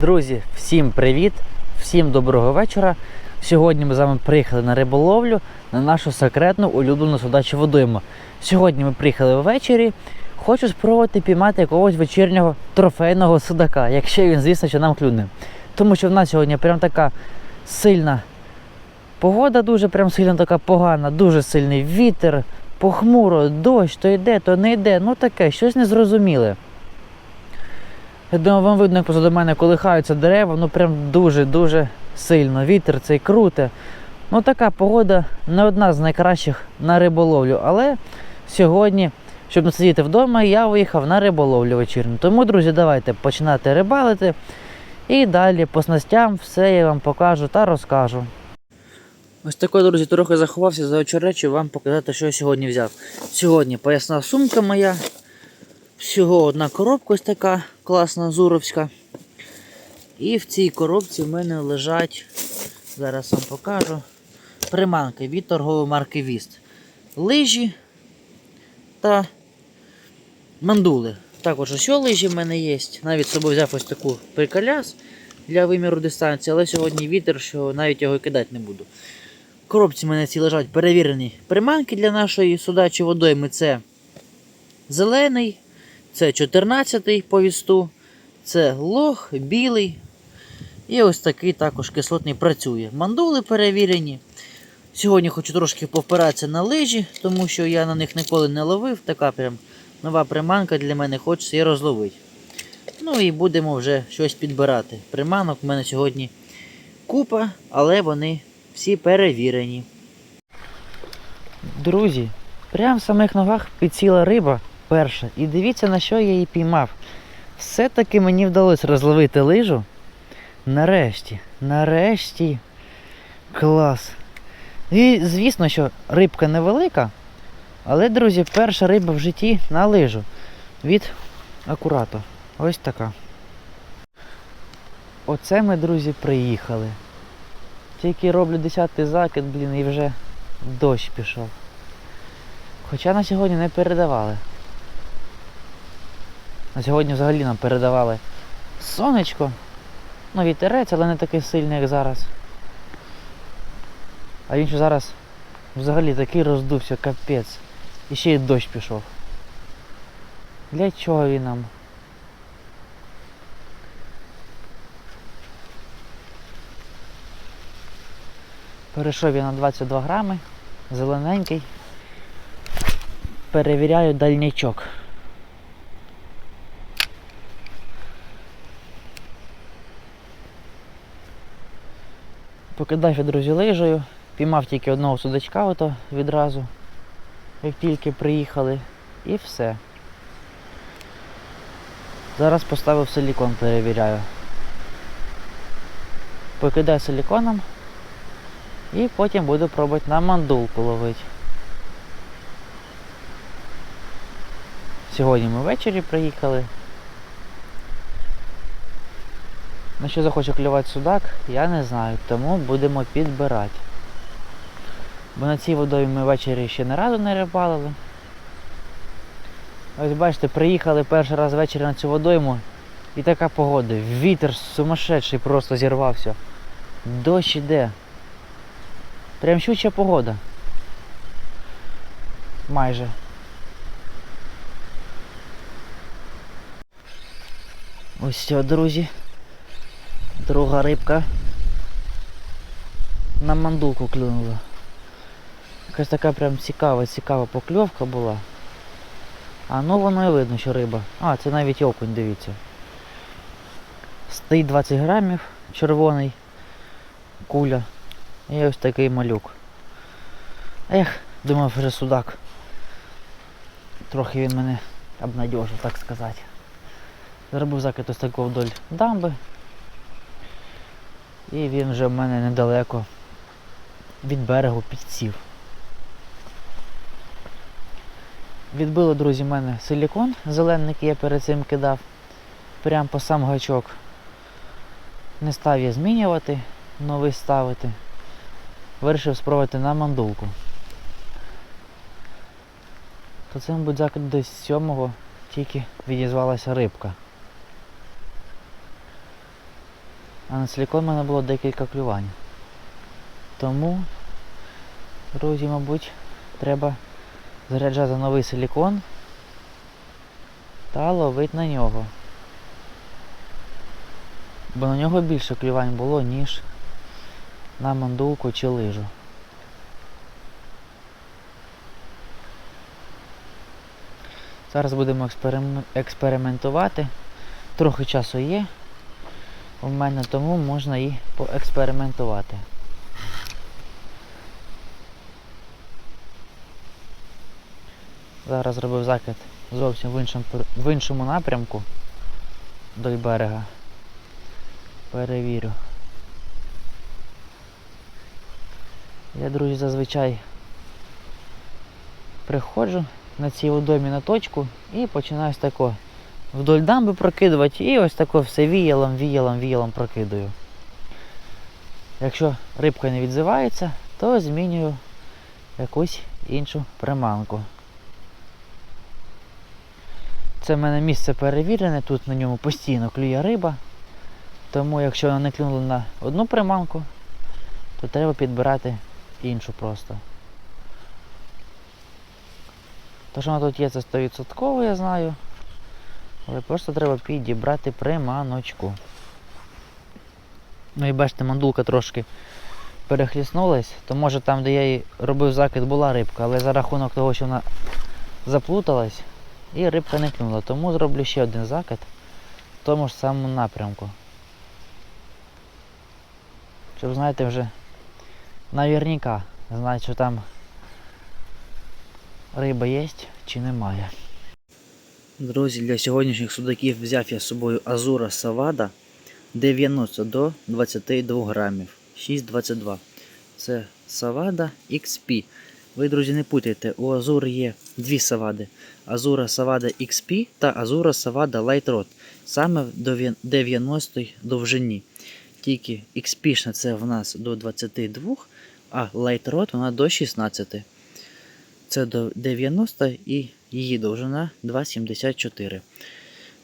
Друзі, всім привіт! Всім доброго вечора. Сьогодні ми з вами приїхали на риболовлю на нашу секретну улюблену судачу водойму. Сьогодні ми приїхали ввечері. Хочу спробувати піймати якогось вечірнього трофейного судака, якщо він, звісно, що нам клюне. Тому що в нас сьогодні прям така сильна погода, дуже прям сильно така погана, дуже сильний вітер, похмуро, дощ, то йде, то не йде. Ну таке, щось незрозуміле. Я думаю, вам видно, як позаду мене колихаються дерева, ну прям дуже-дуже сильно. Вітер цей круте. Ну така погода не одна з найкращих на риболовлю. Але сьогодні, щоб не сидіти вдома, я виїхав на риболовлю вечірню. Тому, друзі, давайте починати рибалити. І далі по снастям все я вам покажу та розкажу. Ось такой, друзі, трохи заховався за очеречу вам показати, що я сьогодні взяв. Сьогодні поясна сумка моя. Всього одна коробка ось така класна зуровська. І в цій коробці в мене лежать, зараз вам покажу, приманки від торгової марки Віст. Лижі та мандули. Також ось лижі в мене є. Навіть з собою взяв ось таку приколяс для виміру дистанції, але сьогодні вітер, що навіть його кидати не буду. В коробці в мене ці лежать перевірені приманки для нашої судачої водойми. Це зелений, це 14-й по вісту, це лох, білий. І ось такий також кислотний працює. Мандули перевірені. Сьогодні хочу трошки повпиратися на лижі, тому що я на них ніколи не ловив. Така прям нова приманка для мене хочеться її розловити. Ну і будемо вже щось підбирати. Приманок в мене сьогодні купа, але вони всі перевірені. Друзі, прямо в самих ногах підсіла риба перша. І дивіться, на що я її піймав. Все-таки мені вдалося розловити лижу. Нарешті, нарешті. Клас. І звісно, що рибка невелика. Але, друзі, перша риба в житті на лижу. Від акурато. Ось така. Оце ми, друзі, приїхали. Тільки роблю 10-й закид, блін, і вже дощ пішов. Хоча на сьогодні не передавали. Сьогодні взагалі нам передавали сонечко. Ну, вітерець, але не такий сильний, як зараз. А він що зараз взагалі такий роздувся, капець. І ще й дощ пішов. Для чого він нам? Перейшов я на 22 грами, зелененький. Перевіряю дальнячок. Покидав я, друзі, лижею. Піймав тільки одного судачка ото відразу, як тільки приїхали. І все. Зараз поставив силікон, перевіряю. Покидаю силіконом і потім буду пробувати на мандулку ловити. Сьогодні ми ввечері приїхали. На що захоче клювати судак, я не знаю, тому будемо підбирати. Бо на цій водою ми ввечері ще не разу не рибалили. Ось бачите, приїхали перший раз ввечері на цю водойму і така погода. Вітер сумасшедший просто зірвався. Дощ іде. Прям щуча погода. Майже. Ось все, друзі. Друга рибка на мандулку клюнула. Якась така прям цікава, цікава покльовка була. А ну воно і видно, що риба. А, це навіть окунь, дивіться. Стоїть 20 грамів, червоний куля. І ось такий малюк. Ех, думав вже судак. Трохи він мене обнадьожив, так сказати. Зробив закид ось такого вдоль дамби. І він вже в мене недалеко від берегу підсів. Відбило, друзі, в мене силікон зелений, який я перед цим кидав. Прям по сам гачок. Не став я змінювати, новий ставити. Вирішив спробувати на мандулку. То це, мабуть, закид десь сьомого тільки відізвалася рибка. А на силікон в мене було декілька клювань. Тому, друзі, мабуть, треба заряджати новий силікон та ловити на нього. Бо на нього більше клювань було, ніж на мандулку чи лижу. Зараз будемо експерим- експериментувати. Трохи часу є у мене, тому можна і поекспериментувати. Зараз зробив закид зовсім в іншому, в іншому напрямку до берега. Перевірю. Я, друзі, зазвичай приходжу на цій водомі на точку і починаю з тако вдоль дамби прокидувати і ось тако все віялом, віялом, віялом прокидаю. Якщо рибка не відзивається, то змінюю якусь іншу приманку. Це в мене місце перевірене, тут на ньому постійно клює риба. Тому якщо вона не клюнула на одну приманку, то треба підбирати іншу просто. То, що вона тут є, це 100%, я знаю. Але просто треба підібрати приманочку. Ну і бачите, мандулка трошки перехліснулась, то може там, де я їй робив закид, була рибка, але за рахунок того, що вона заплуталась, і рибка не клюнула. Тому зроблю ще один закид в тому ж самому напрямку. Щоб, знаєте, вже наверняка знати, що там риба є чи немає. Друзі, для сьогоднішніх судаків взяв я з собою Азура Савада 90 до 22 грамів. 6,22. Це Савада XP. Ви, друзі, не путайте, у Азури є дві савади. Азура Савада XP та Азура Савада Light Rod. Саме дові- 90 довжині. Тільки XP це в нас до 22, а Light Rod вона до 16. Це до 90 і її довжина 2,74.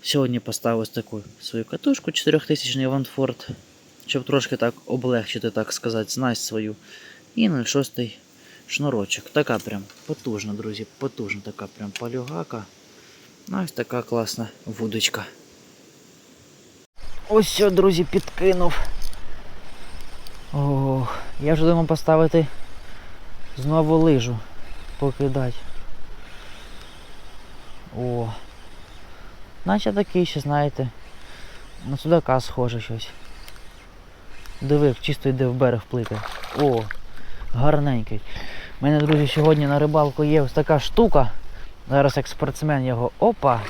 Сьогодні поставив ось таку свою катушку 4000 Ванфорд, щоб трошки так облегчити, так сказати, снасть свою. І 0,6 шнурочок. Така прям потужна, друзі, потужна така прям палюгака. Ну, ось така класна вудочка. Ось все, друзі, підкинув. Ох, я вже думав поставити знову лижу покидати. О. Наче такий ще, знаєте, на судака схоже щось. Диви, чисто йде в берег плити. О, гарненький. У мене, друзі, сьогодні на рибалку є ось така штука. Зараз як спортсмен його опа.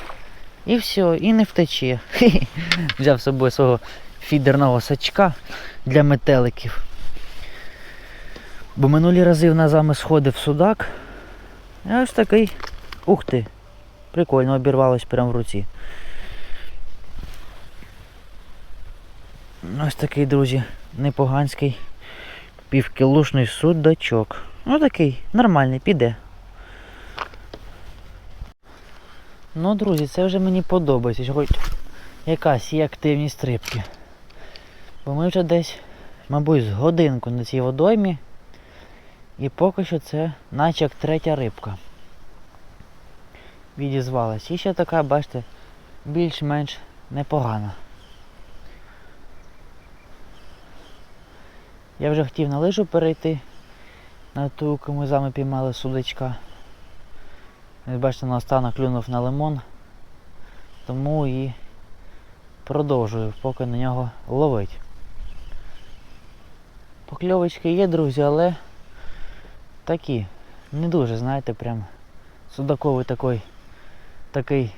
І все, і не втече. Взяв з собою свого фідерного сачка для метеликів. Бо минулі рази в нас сходив судак. І ось такий. Ух ти! Прикольно, обірвалось прямо в руці. Ось такий, друзі, непоганський півкілушний судачок. Ну такий, нормальний, піде. Ну, друзі, це вже мені подобається, хоч якась є активність рибки. Бо ми вже десь, мабуть, з годинку на цій водоймі. І поки що це наче як третя рибка. Відізвалась. І ще така, бачите, більш-менш непогана. Я вже хотів на лижу перейти на ту, яку ми піймали судачка. Ви бачите, на останок клюнув на лимон. Тому і продовжую поки на нього ловить. Покльовочки є, друзі, але такі. Не дуже, знаєте, прям судаковий такий, такий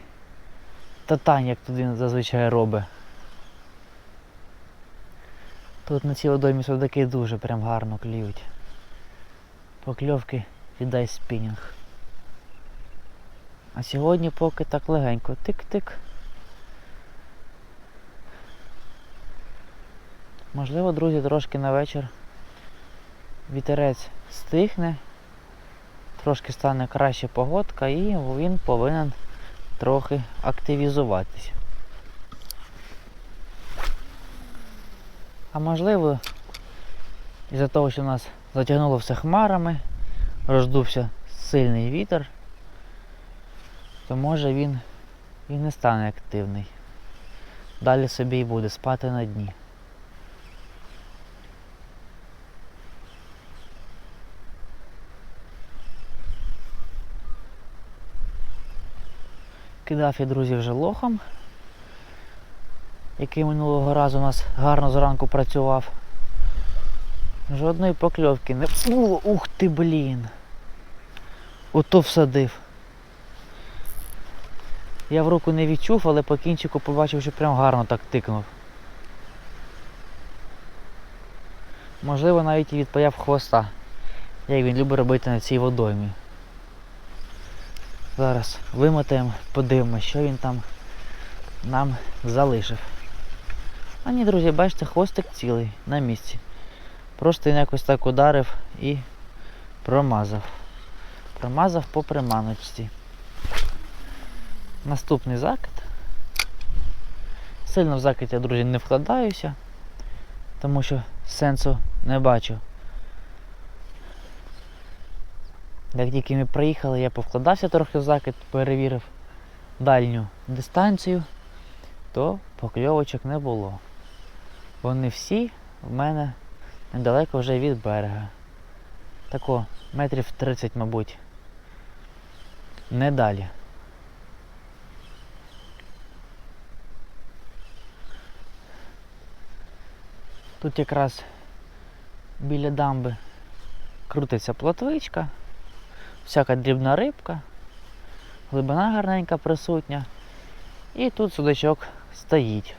татань, як тут він зазвичай робить. Тут на цій водоймі судаки дуже прям гарно клюють. Покльовки віддай спінінг. А сьогодні поки так легенько. Тик-тик. Можливо, друзі, трошки на вечір вітерець стихне, трошки стане краща погодка і він повинен трохи активізуватись. А можливо, із-за того, що нас затягнуло все хмарами, роздувся сильний вітер, то може він і не стане активний. Далі собі і буде спати на дні. Кидав я, друзі, вже лохом, який минулого разу у нас гарно зранку працював. Жодної покльовки не було. Ух ти, блін. Ото всадив. Я в руку не відчув, але по кінчику побачив, що прям гарно так тикнув. Можливо, навіть і відпаяв хвоста, як він любить робити на цій водоймі. Зараз вимотаємо, подивимося, що він там нам залишив. А ні, друзі, бачите, хвостик цілий на місці. Просто він якось так ударив і промазав. Промазав по приманочці. Наступний закид. Сильно в закид я, друзі, не вкладаюся, тому що сенсу не бачу. Як тільки ми приїхали, я повкладався трохи в закид, перевірив дальню дистанцію, то покльовочок не було. Вони всі в мене недалеко вже від берега. Тако, метрів 30, мабуть. Не далі. Тут якраз біля дамби крутиться плотвичка, всяка дрібна рибка, глибина гарненька присутня. І тут судачок стоїть.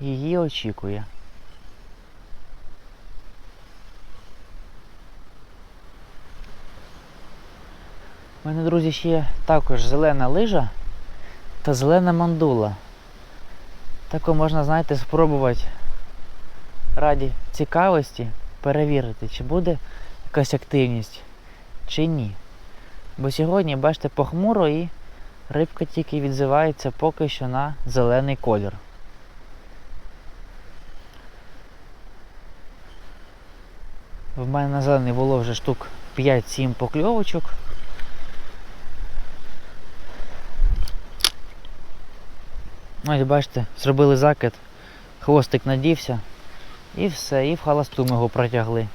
Її очікує. У мене, друзі, ще є також зелена лижа та зелена мандула. Тако можна, знаєте, спробувати раді цікавості перевірити, чи буде якась активність, чи ні. Бо сьогодні, бачите, похмуро і рибка тільки відзивається поки що на зелений колір. В мене на зелений було вже штук 5-7 покльовочок. Ось бачите, зробили закид, хвостик надівся і все, і в халасту ми його протягли.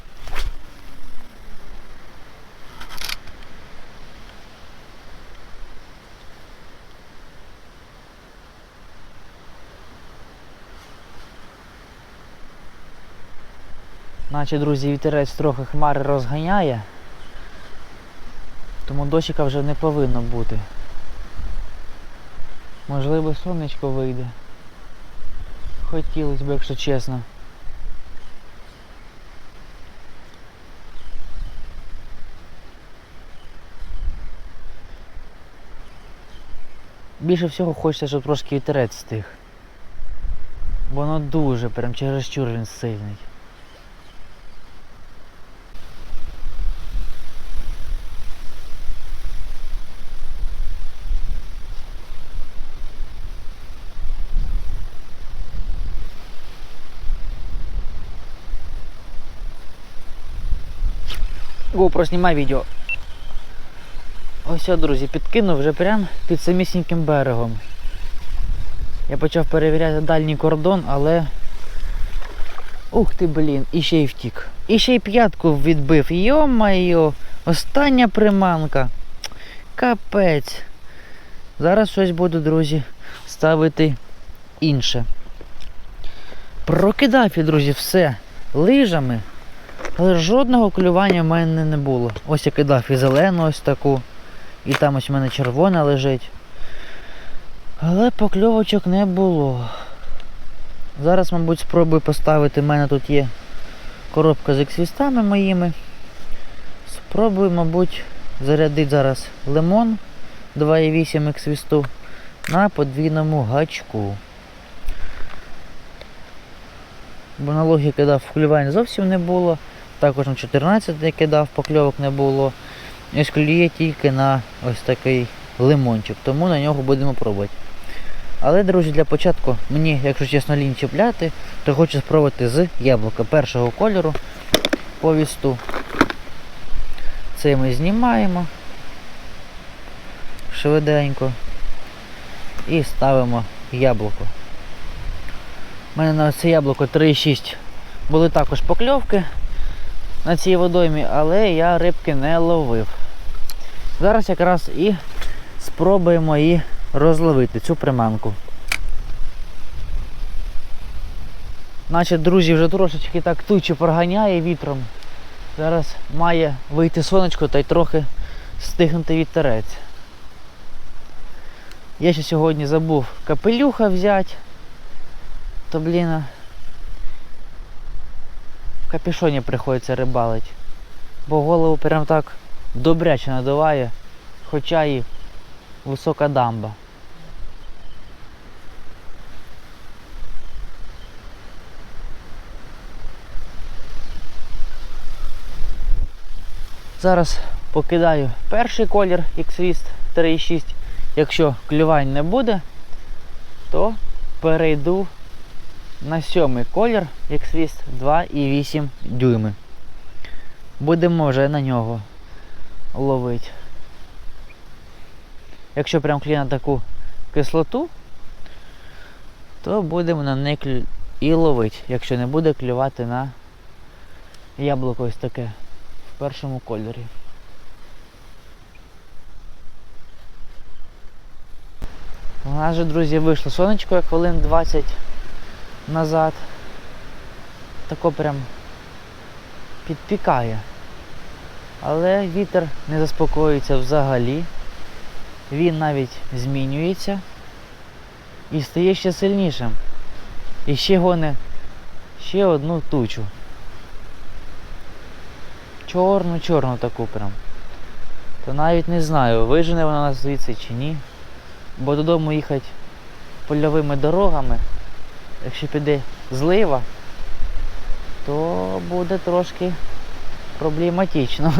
Наче, друзі, вітерець трохи хмари розганяє, тому дощика вже не повинно бути. Можливо, сонечко вийде. Хотілося б, якщо чесно. Більше всього хочеться, щоб трошки вітерець стих. Воно дуже, прям чересчур він сильний. GoPro, знімай відео. Ось, друзі, підкинув вже прямо під самісіньким берегом. Я почав перевіряти дальній кордон, але... Ух ти, блін, і ще й втік. І ще й п'ятку відбив. Йо-майо, остання приманка. Капець. Зараз щось буду, друзі, ставити інше. Прокидав я, друзі, все лижами. Але жодного клювання в мене не було. Ось я кидав і зелену ось таку. І там ось в мене червона лежить. Але покльовочок не було. Зараз, мабуть, спробую поставити. У мене тут є коробка з ексвістами моїми. Спробую, мабуть, зарядити зараз лимон 2,8 ексвісту на подвійному гачку. Бо на логі кидав клювань зовсім не було. Також на 14 я кидав, покльовок не було. Ось клює тільки на ось такий лимончик, тому на нього будемо пробувати. Але, друзі, для початку мені, якщо чесно, лінь чіпляти, то хочу спробувати з яблука першого кольору по вісту. Це ми знімаємо швиденько і ставимо яблуко. У мене на це яблуко 3,6 були також покльовки на цій водоймі, але я рибки не ловив. Зараз якраз і спробуємо її розловити, цю приманку. Наче, друзі, вже трошечки так тучі проганяє вітром. Зараз має вийти сонечко та й трохи стигнути вітерець. Я ще сьогодні забув капелюха взяти. То блін. Капюшоні приходиться рибалить. Бо голову прям так добряче надуває, хоча і висока дамба. Зараз покидаю перший колір X-Wist 3.6. Якщо клювань не буде, то перейду на сьомий колір X-Wist 2,8 дюйми. Будемо вже на нього ловити. Якщо прям клює на таку кислоту, то будемо на неї клю- і ловити, якщо не буде клювати на яблуко ось таке в першому кольорі. У нас же, друзі, вийшло сонечко як хвилин 20 назад. Тако прям підпікає. Але вітер не заспокоюється взагалі. Він навіть змінюється і стає ще сильнішим. І ще гоне ще одну тучу. Чорну-чорну таку прям. То навіть не знаю, вижене вона нас звідси чи ні. Бо додому їхати польовими дорогами, якщо піде злива, то буде трошки проблематично.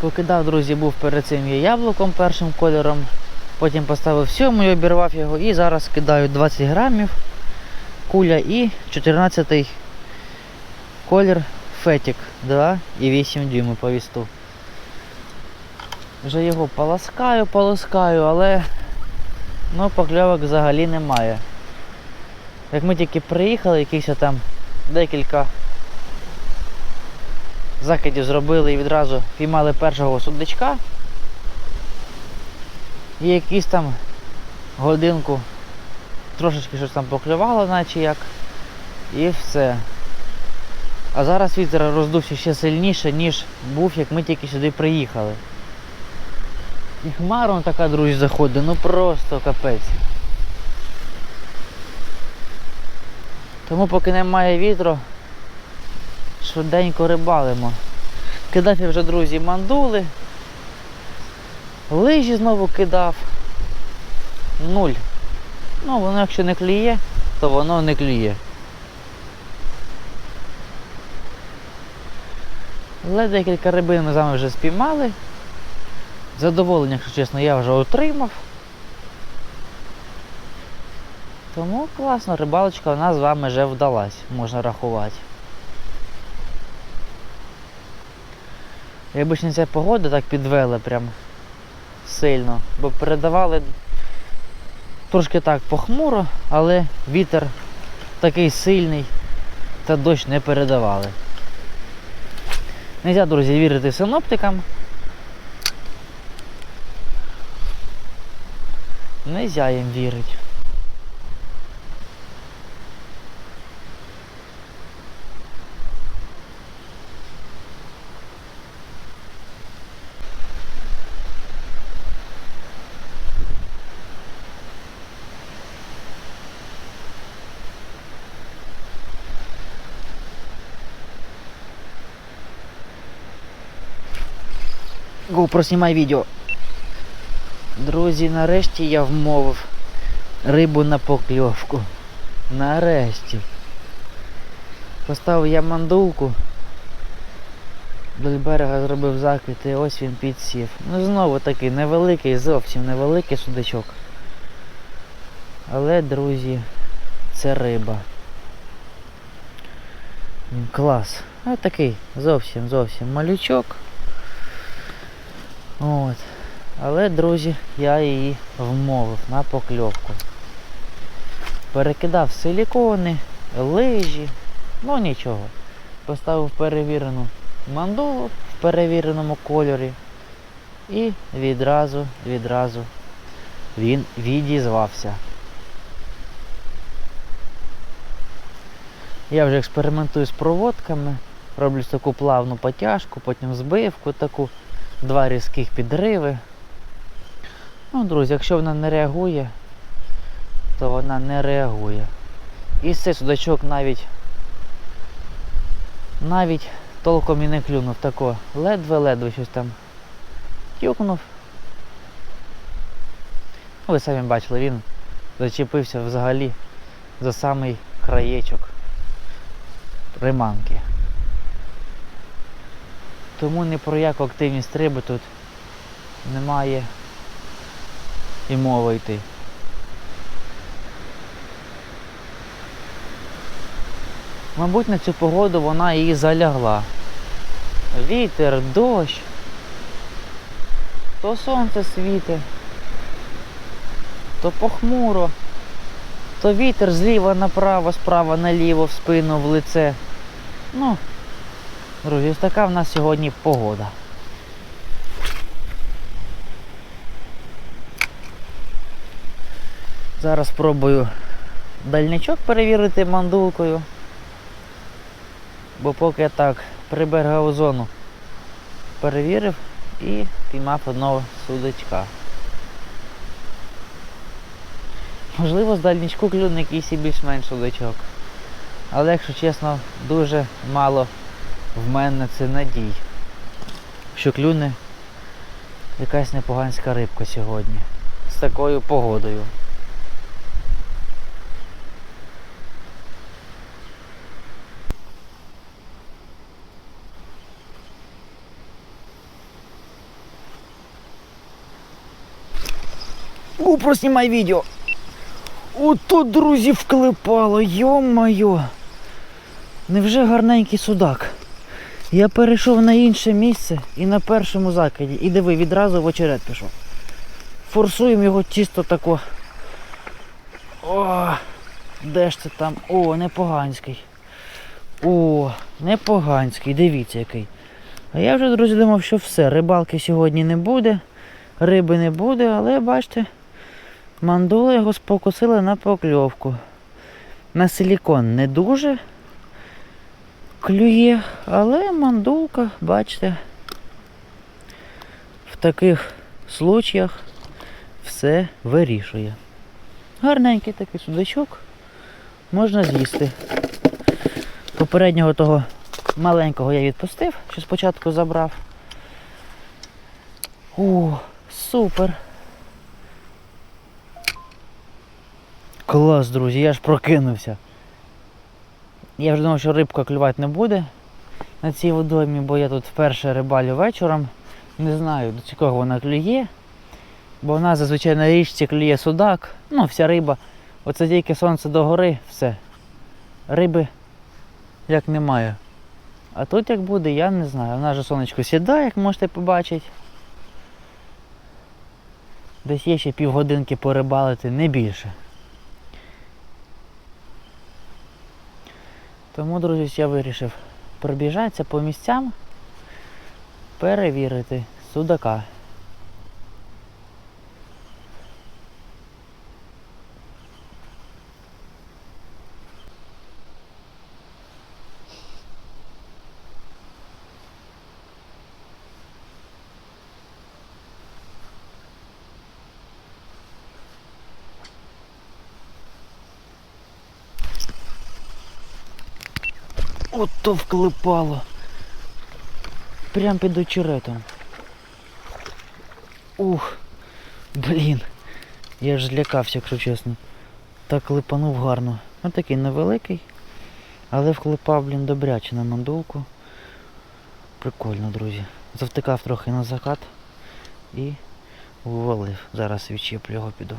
Покидав, друзі, був перед цим я яблуком першим кольором, потім поставив сьомий, обірвав його і зараз кидаю 20 грамів куля і 14 колір Фетік 2,8 дюйми по вісту. Вже його полоскаю, полоскаю, але ну, покльовок взагалі немає. Як ми тільки приїхали, якісь там декілька закидів зробили і відразу піймали першого судачка. І якісь там годинку трошечки щось там поклювало, наче як. І все. А зараз вітер роздувся ще сильніше, ніж був, як ми тільки сюди приїхали. І хмара вон така, друзі, заходить, ну просто капець. Тому поки немає вітру, швиденько рибалимо. Кидав я вже, друзі, мандули. Лижі знову кидав. Нуль. Ну, воно якщо не клює, то воно не клює. Але декілька рибин ми з вами вже спіймали. Задоволення, якщо чесно, я вже отримав. Тому класно, рибалочка у нас з вами вже вдалась, можна рахувати. Якби ж не ця погода так підвела прям сильно, бо передавали трошки так похмуро, але вітер такий сильний та дощ не передавали. Нельзя, друзі, вірити синоптикам. Нельзя їм вірити. GoPro, знімай відео. Друзі, нарешті я вмовив рибу на покльовку. Нарешті. Поставив я мандулку Вдоль берега зробив закид і ось він підсів. Ну знову такий невеликий, зовсім невеликий судачок. Але, друзі, це риба. Він клас. А такий зовсім зовсім малючок. От. Але, друзі, я її вмовив на покльовку. Перекидав силікони, лижі, ну нічого. Поставив перевірену мандулу в перевіреному кольорі. І відразу, відразу він відізвався. Я вже експериментую з проводками, роблю таку плавну потяжку, потім збивку таку, два різких підриви. Ну, друзі, якщо вона не реагує, то вона не реагує. І цей судачок навіть навіть толком і не клюнув тако. Ледве-ледве щось там тюкнув. Ну, Ви самі бачили, він зачепився взагалі за самий краєчок приманки. Тому ні про яку активність риби тут немає і мови йти. Мабуть, на цю погоду вона її залягла. Вітер, дощ, то сонце світе, то похмуро, то вітер зліва направо, справа наліво, в спину, в лице. Ну, друзі, така в нас сьогодні погода. Зараз спробую дальничок перевірити мандулкою. Бо поки я так приберегав зону перевірив і піймав одного судачка. Можливо, з дальничку клюне якийсь і більш-менш судачок. Але якщо чесно, дуже мало в мене це надій. Що клюне якась непоганська рибка сьогодні. З такою погодою. У, проснімай відео. Ото, друзі, вклепало, йо-моє. Невже гарненький судак? Я перейшов на інше місце і на першому закиді. І диви, відразу в очерет пішов. Форсуємо його чисто тако. О, де ж це там? О, непоганський. О, непоганський, дивіться який. А я вже, друзі, думав, що все, рибалки сьогодні не буде, риби не буде, але бачите, мандула його спокусила на покльовку. На силікон не дуже клює, але мандулка, бачите, в таких случаях все вирішує. Гарненький такий судачок можна з'їсти. Попереднього того маленького я відпустив, що спочатку забрав. О, супер. Клас, друзі, я ж прокинувся. Я вже думав, що рибка клювати не буде на цій водоймі, бо я тут вперше рибалю вечором. Не знаю, до чого вона клює. Бо в нас зазвичай на річці клює судак, ну вся риба. Оце тільки сонце догори, все. Риби як немає. А тут як буде, я не знаю. Нас же сонечко сідає, як можете побачити. Десь є ще півгодинки порибалити, не більше. Тому, друзі, я вирішив пробіжатися по місцям, перевірити судака. Ото вклепало. Прям під очеретом. Ух, блін. Я ж злякався, якщо чесно. Так клепанув гарно. Ось такий невеликий, але вклепав, блін, добряче на мандулку. Прикольно, друзі. Завтикав трохи на закат і увалив. Зараз відчіплю його піду.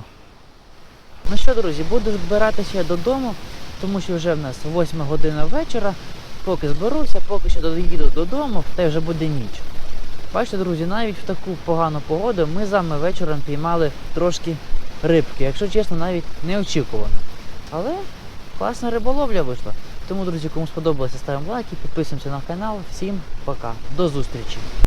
Ну що, друзі, буду збиратися додому, тому що вже в нас 8 година вечора. Поки зберуся, поки що доїду додому, та й вже буде ніч. Бачите, друзі, навіть в таку погану погоду ми з вами вечором піймали трошки рибки, якщо чесно, навіть неочікувано. Але класна риболовля вийшла. Тому, друзі, кому сподобалося, ставимо лайки, підписуємося на канал. Всім пока. До зустрічі!